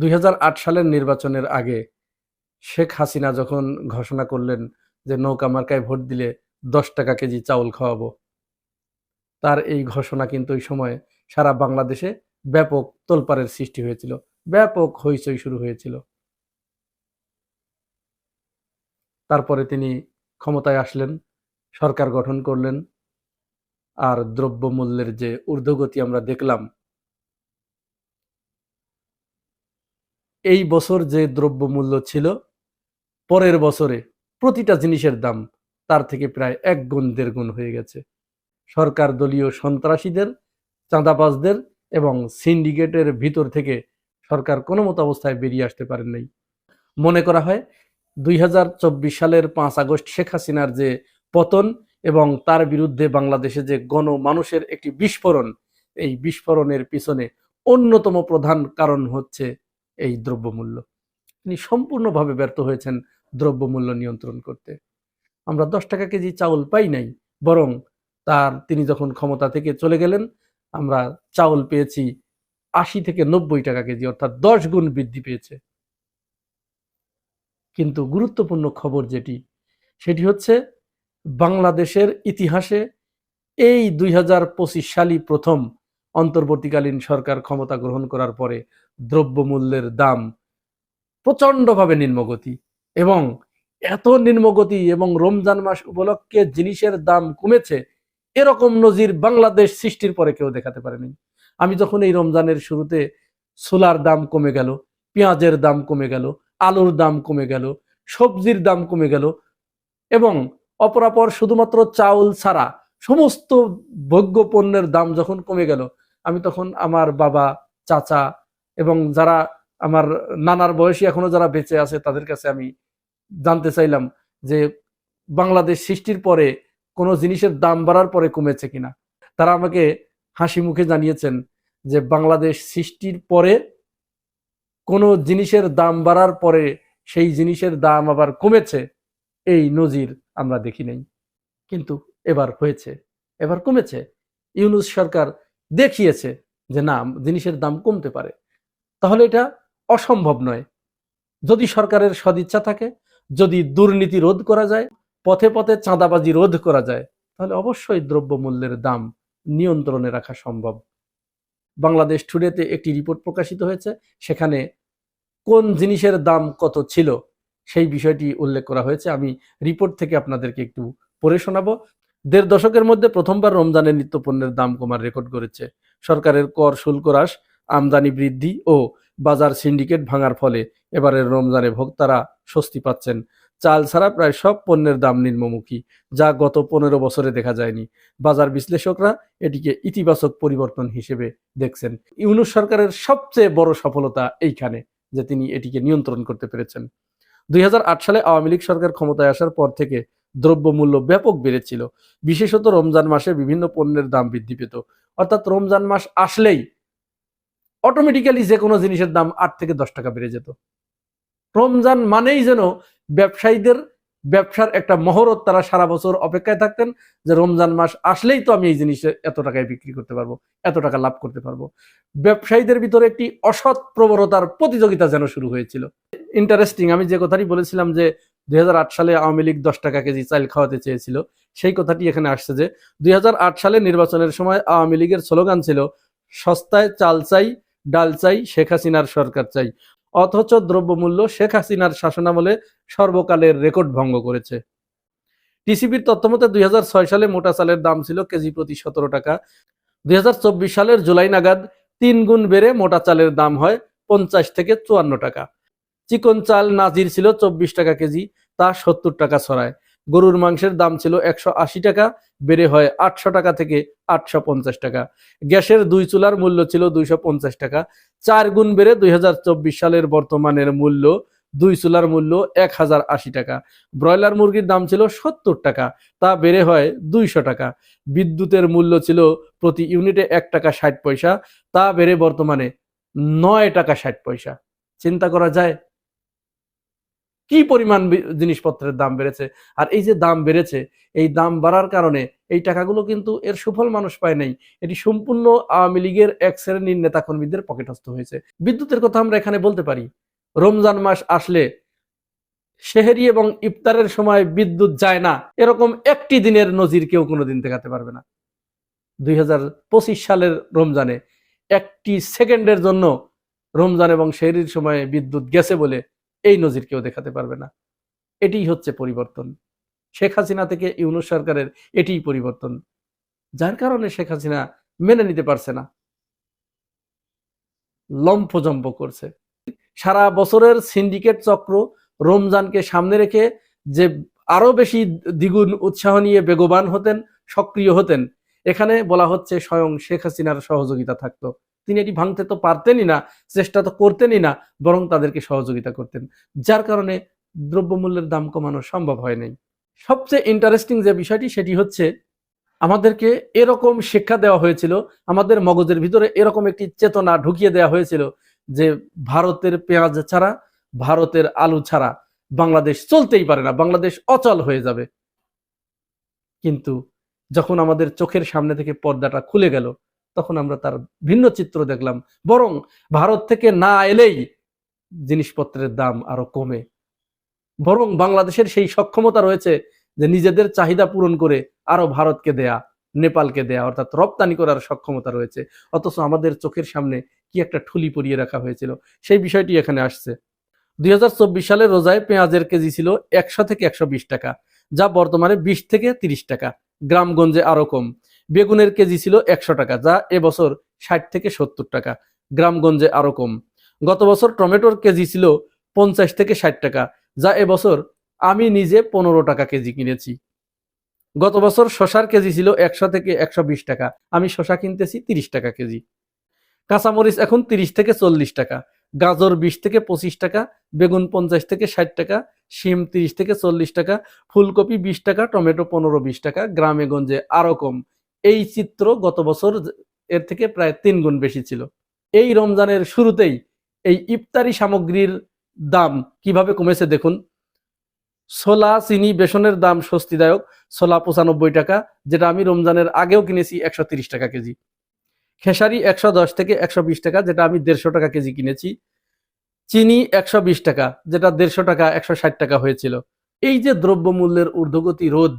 দুই হাজার আট সালের নির্বাচনের আগে শেখ হাসিনা যখন ঘোষণা করলেন যে নৌকা মার্কায় ভোট দিলে দশ টাকা কেজি চাউল খাওয়াবো, তার এই ঘোষণা কিন্তু ওই সময় সারা বাংলাদেশে ব্যাপক তোলপাড়ের সৃষ্টি হয়েছিল, ব্যাপক হইচই শুরু হয়েছিল। তারপরে তিনি ক্ষমতায় আসলেন, সরকার গঠন করলেন, আর দ্রব্যমূল্যের যে ঊর্ধ্বগতি আমরা দেখলাম এই বছর যে দ্রব্যমূল্য ছিল, পরের বছরে প্রতিটা জিনিসের দাম তার থেকে প্রায় এক গুণ, দেড় গুণ হয়ে গেছে। সরকার দলীয় সন্ত্রাসীদের, চাঁদাবাজদের এবং সিন্ডিকেটের ভিতর থেকে সরকার কোনো মতো অবস্থায় বেরিয়ে আসতে পারেন নাই। মনে করা হয়, দুই হাজার চব্বিশ সালের পাঁচ আগস্ট শেখ হাসিনার যে পতন এবং তার বিরুদ্ধে বাংলাদেশে যে গণ মানুষের একটি বিস্ফোরণ, এই বিস্ফোরণের পিছনে অন্যতম প্রধান কারণ হচ্ছে এই দ্রব্যমূল্য। তিনি সম্পূর্ণভাবে ব্যর্থ হয়েছেন দ্রব্যমূল্য নিয়ন্ত্রণ করতে। আমরা দশ টাকা কেজি চাউল পাই নাই, বরং তার তিনি যখন ক্ষমতা থেকে চলে গেলেন, আমরা চাউল পেয়েছি আশি থেকে নব্বই টাকা কেজি, অর্থাৎ দশ গুণ বৃদ্ধি পেয়েছে। কিন্তু গুরুত্বপূর্ণ খবর যেটি, সেটি হচ্ছে বাংলাদেশের ইতিহাসে এই দুই হাজার পঁচিশ সালই প্রথম অন্তর্বর্তীকালীন সরকার ক্ষমতা গ্রহণ করার পরে দ্রব্যমূল্যের দাম প্রচণ্ডভাবে নিম্নগতি এবং এত নিম্নগতি এবং রমজান মাস উপলক্ষে জিনিসের দাম কমেছে, এরকম নজির বাংলাদেশ সৃষ্টির পরে কেউ দেখাতে পারেনি। আমি যখন এই রমজানের শুরুতে সোলার দাম কমে গেল, পেঁয়াজের দাম কমে গেল, আলুর দাম কমে গেল, সবজির দাম কমে গেল এবং অপরাপর শুধুমাত্র চাউল ছাড়া সমস্ত ভোগ্য পণ্যের দাম যখন কমে গেল আমি তখন আমার বাবা, চাচা এবং যারা আমার নানার বয়সী এখনও যারা বেঁচে আছে তাদের কাছে আমি জানতে চাইলাম যে বাংলাদেশ সৃষ্টির পরে কোনো জিনিসের দাম বাড়ার পরে কমেছে কিনা। তারা আমাকে হাসি মুখে জানিয়েছেন যে বাংলাদেশ সৃষ্টির পরে কোনো জিনিসের দাম বাড়ার পরে সেই জিনিসের দাম আবার কমেছে, এই নজির আমরা দেখি নাই। কিন্তু এবার হয়েছে, এবার কমেছে। ইউনুস সরকার দেখিয়েছে যে না, জিনিসের দাম কমতে পারে। তাহলে এটা অসম্ভব নয়। যদি সরকারের সদিচ্ছা থাকে, যদি দুর্নীতি রোধ করা যায়, পথে পথে চাঁদাবাজি রোধ করা যায়, তাহলে অবশ্যই দ্রব্যমূল্যের দাম নিয়ন্ত্রণে রাখা সম্ভব। বাংলাদেশ টুডেতে একটি রিপোর্ট প্রকাশিত হয়েছে, সেখানে কোন জিনিসের দাম কত ছিল, সেই বিষয়টি উল্লেখ করা হয়েছে। আমি রিপোর্ট থেকে আপনাদেরকে একটু পড়ে শোনাবো। দেড় দশকের মধ্যে প্রথমবার রমজানের নিত্য পণ্যের দাম কমার রেকর্ড করেছে। সরকারের কর শুল্ক হ্রাস, আমদানি বৃদ্ধি ও বাজার সিন্ডিকেট ভাঙার ফলে এবারের রমজানে ভোক্তারা স্বস্তি পাচ্ছেন। চাল ছাড়া প্রায় সব পণ্যের দাম নিম্নমুখী, যা গত পনেরো বছরে দেখা যায়নি। বাজার বিশ্লেষকরা এটিকে ইতিবাচক পরিবর্তন হিসেবে দেখছেন। ইউনুস সরকারের সবচেয়ে বড় সফলতা এইখানে, যে তিনি এটিকে নিয়ন্ত্রণ করতে পেরেছেন। দুই হাজার আট সালে আওয়ামী লীগ সরকার ক্ষমতায় আসার পর থেকে দ্রব্যমূল্য ব্যাপক বেড়েছিল। বিশেষত রমজান মাসে বিভিন্ন পণ্যের দাম বৃদ্ধি পেত। অর্থাৎ রমজান মাস আসলেই অটোমেটিক্যালি যে কোনো জিনিসের দাম আট থেকে দশ টাকা বেড়ে যেত। রমজান মানেই যেন ব্যবসায়ীদের, ব্যবসার একটা মহরত তারা সারা বছর অপেক্ষায় থাকতেন যে রমজান মাস আসলেই তো আমি এই জিনিস এত টাকায় বিক্রি করতে পারব, এত টাকা লাভ করতে পারব। ব্যবসায়ীদের ভিতরে একটি অসৎ প্রবণতার প্রতিযোগিতা যেন শুরু হয়েছিল। ইন্টারেস্টিং আমি যে কথাটি বলেছিলাম যে দুই হাজার আট সালে আওয়ামী লীগ দশ টাকা কেজি চাল খাওয়াতে চেয়েছিল। সেই কথাটি এখানে আসছে যে, দুই হাজার আট সালে নির্বাচনের সময় আওয়ামী লীগের স্লোগান ছিল, সস্তায় চাল চাই, ডাল চাই, শেখ হাসিনার সরকার চাই। অথচ দ্রব্যমূল্য শেখ হাসিনার শাসনামলে সর্বকালের রেকর্ড ভঙ্গ করেছে। টিসিবির তথ্যমতে, দুই হাজার ছয় সালে মোটা চালের দাম ছিল কেজি প্রতি সতেরো টাকা। দুই হাজার চব্বিশ সালের জুলাই নাগাদ তিন গুণ বেড়ে মোটা চালের দাম হয় পঞ্চাশ থেকে চুয়ান্ন টাকা। চিকন চাল নাজির ছিল চব্বিশ টাকা কেজি, তা সত্তর টাকা ছড়ায়। গরুর মাংসের দাম ছিল একশো আশি টাকা, বেড়ে হয় আটশো টাকা থেকে আটশো পঞ্চাশ টাকা। গ্যাসের দুই চুলার মূল্য ছিল দুইশো পঞ্চাশ টাকা। চার গুণ বেড়ে দুই হাজার চব্বিশ সালের বর্তমানের মূল্য দুই চুলার মূল্য এক হাজার আশি টাকা। ব্রয়লার মুরগির দাম ছিল সত্তর টাকা, তা বেড়ে হয় দুইশো টাকা। বিদ্যুতের মূল্য ছিল প্রতি ইউনিটে এক টাকা ষাট পয়সা, তা বেড়ে বর্তমানে নয় টাকা ষাট পয়সা। চিন্তা করা যায়? কি পরিমাণ জিনিসপত্রের দাম বেড়েছে? আর এই যে দাম বেড়েছে, এই দাম বাড়ার কারণে এই টাকাগুলো কিন্তু এর সুফল মানুষ পায় নাই। এটি সম্পূর্ণ আওয়ামী লীগের এক শ্রেণির নেতাকর্মীদের পকেটস্থ হয়েছে। বিদ্যুতের কথা আমরা এখানে বলতে পারি, রমজান মাস আসলে সেহেরি এবং ইফতারের সময় বিদ্যুৎ যায় না। এরকম একটি দিনের নজির কেউ কোনোদিন দেখাতে পারবে না। দুই হাজার পঁচিশ সালের রমজানে একটি সেকেন্ডের জন্য রমজান এবং সেহরির সময়ে বিদ্যুৎ গেছে বলে এই নজির কেউ দেখাতে পারবে না। এটিই হচ্ছে পরিবর্তন। শেখ হাসিনা থেকে ইউনুস সরকারের এটিই পরিবর্তন। যার কারণে শেখ হাসিনা মেনে নিতে পারছে না। লম্ফজম্প করছে। সারা বছরের সিন্ডিকেট চক্র রমজানকে সামনে রেখে যে আরও বেশি দ্বিগুণ উৎসাহ নিয়ে বেগবান হতেন, সক্রিয় হতেন, এখানে বলা হচ্ছে স্বয়ং শেখ হাসিনার সহযোগিতা থাকতো। তিনি এটি ভাঙতে তো পারতেনই না, চেষ্টা তো করতেনই না, বরং তাদেরকে সহযোগিতা করতেন। যার কারণে দ্রব্যমূল্যের দাম কমানো সম্ভব হয় নাই। সবচেয়ে ইন্টারেস্টিং যে বিষয়টি, সেটি হচ্ছে আমাদেরকে এরকম শিক্ষা দেওয়া হয়েছিল, আমাদের মগজের ভিতরে এরকম একটি চেতনা ঢুকিয়ে দেওয়া হয়েছিল যে ভারতের পেঁয়াজ ছাড়া, ভারতের আলু ছাড়া বাংলাদেশ চলতেই পারে না, বাংলাদেশ অচল হয়ে যাবে। কিন্তু যখন আমাদের চোখের সামনে থেকে পর্দাটা খুলে গেল তখন আমরা তার ভিন্ন চিত্র দেখলাম। বরং ভারত থেকে না এলেই জিনিসপত্রের দাম আরও কমে। বরং বাংলাদেশের সেই সক্ষমতা রয়েছে যে নিজেদের চাহিদা পূরণ করে আরও ভারতকে দেয়া, নেপালকে দেয়া, অর্থাৎ রপ্তানি করার সক্ষমতা রয়েছে। অথচ আমাদের চোখের সামনে কি একটা ঠুলি পরিয়ে রাখা হয়েছিল, সেই বিষয়টি এখানে আসছে। দুই হাজার চব্বিশ সালে রোজায় পেঁয়াজের কেজি ছিল একশো থেকে একশো বিশ টাকা, যা বর্তমানে বিশ থেকে তিরিশ টাকা। গ্রামগঞ্জে আরও কম। বেগুনের কেজি ছিল একশো টাকা, যা এবছর ষাট থেকে সত্তর টাকা। গ্রামগঞ্জে আরও কম। গত বছর টমেটোর কেজি ছিল পঞ্চাশ থেকে ষাট টাকা, যা এবছর আমি নিজে পনেরো টাকা কেজি কিনেছি। গত বছর শশার কেজি ছিল একশো থেকে একশো বিশ টাকা, আমি শশা কিনতেছি তিরিশ টাকা কেজি। কাঁচামরিচ এখন তিরিশ থেকে চল্লিশ টাকা গাজর বিশ থেকে পঁচিশ টাকা, বেগুন পঞ্চাশ থেকে ষাট টাকা, শিম তিরিশ থেকে চল্লিশ টাকা, ফুলকপি বিশ টাকা, টমেটো পনেরো বিশ টাকা, গ্রামে গঞ্জে আরও কম। এই চিত্র গত বছর এর থেকে প্রায় তিন গুণ বেশি ছিল। এই রমজানের শুরুতেই এই ইফতারি সামগ্রীর দাম কীভাবে কমেছে দেখুন। ছোলা, চিনি, বেসনের দাম স্বস্তিদায়ক, ছোলা পঁচানব্বই টাকা, যেটা আমি রমজানের আগেও কিনেছি একশো টাকা কেজি। খেসারি একশো দশ থেকে একশো বিশ টাকা, যেটা আমি দেড়শো টাকা কেজি কিনেছি। চিনি একশো বিশ টাকা, যেটা দেড়শো টাকা, একশো ষাট টাকা হয়েছিল। এই যে দ্রব্যমূল্যের ঊর্ধ্বগতি রোধ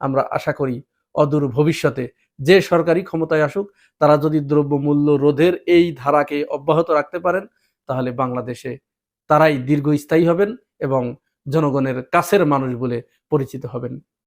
আমরা আশা করি অদূর ভবিষ্যতে, যে সরকারি ক্ষমতায় আসুক, তারা যদি দ্রব্যমূল্য রোধের এই ধারাকে অব্যাহত রাখতে পারেন, তাহলে বাংলাদেশে তারাই দীর্ঘস্থায়ী হবেন এবং জনগণের কাছের মানুষ বলে পরিচিত হবেন।